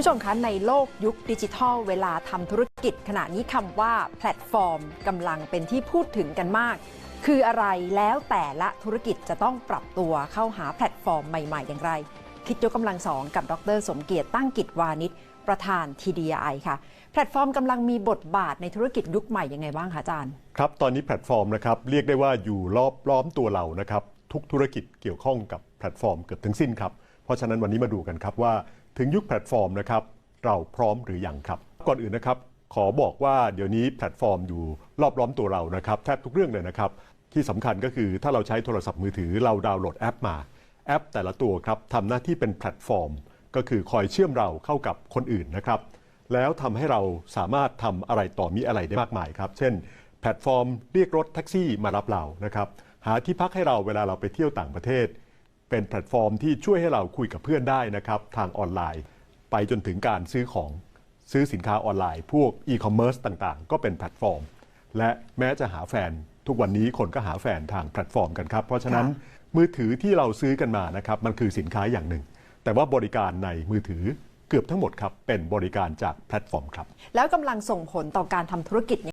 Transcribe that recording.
ผู้ชมคะในโลกยุคดิจิทัล เวลาทำธุรกิจขณะนี้คำว่าแพลตฟอร์มกำลังเป็นที่พูดถึงกันมาก คืออะไรแล้วแต่ละธุรกิจจะต้องปรับตัวเข้าหาแพลตฟอร์มใหม่ ๆ อย่างไร คิดยกกำลังสองกับดร สมเกียรติตั้งกิจวานิชประธาน TDI ค่ะ แพลตฟอร์มกำลังมีบทบาทในธุรกิจยุคใหม่ยังไงบ้างคะอาจารย์ ครับตอนนี้แพลตฟอร์มนะครับเรียกได้ว่าอยู่รอบล้อมตัวเรานะครับทุกธุรกิจเกี่ยวข้องกับแพลตฟอร์มเกือบทั้งสิ้นครับ เพราะฉะนั้นวันนี้มาดูกันครับว่าถึงยุคแพลตฟอร์มนะครับเราพร้อมหรือยังครับ ก่อนอื่นนะครับขอบอกว่าเดี๋ยวนี้แพลตฟอร์มอยู่รอบล้อมตัวเรานะครับแทบทุกเรื่องเลยนะครับที่สำคัญก็คือถ้าเราใช้โทรศัพท์มือถือเราดาวน์โหลดแอปมา แอปแต่ละตัวครับทำหน้าที่เป็นแพลตฟอร์ม ก็คือคอยเชื่อมเราเข้ากับคนอื่นนะครับแล้วทำให้เราสามารถทำอะไรต่อมีอะไรได้มากมายครับเช่น แพลตฟอร์มเรียกรถแท็กซี่มารับเรานะครับหาที่พักให้เราเวลาเราไปเที่ยวต่างประเทศ เป็นแพลตฟอร์มที่ช่วยให้เราคุยกับเพื่อนได้นะครับทางออนไลน์ ไปจนถึงการซื้อของซื้อสินค้าออนไลน์ พวกอีคอมเมิร์ซต่างๆ ก็เป็นแพลตฟอร์ม และแม้จะหาแฟน ทุกวันนี้คนก็หาแฟนทางแพลตฟอร์มกันครับ เพราะฉะนั้นค่ะมือถือที่เราซื้อกันมานะครับมันคือสินค้าอย่างหนึ่ง แต่ว่าบริการในมือถือเกือบทั้งหมดครับเป็นบริการจากแพลตฟอร์มครับ แล้วกำลังส่งผลต่อการทำธุรกิจ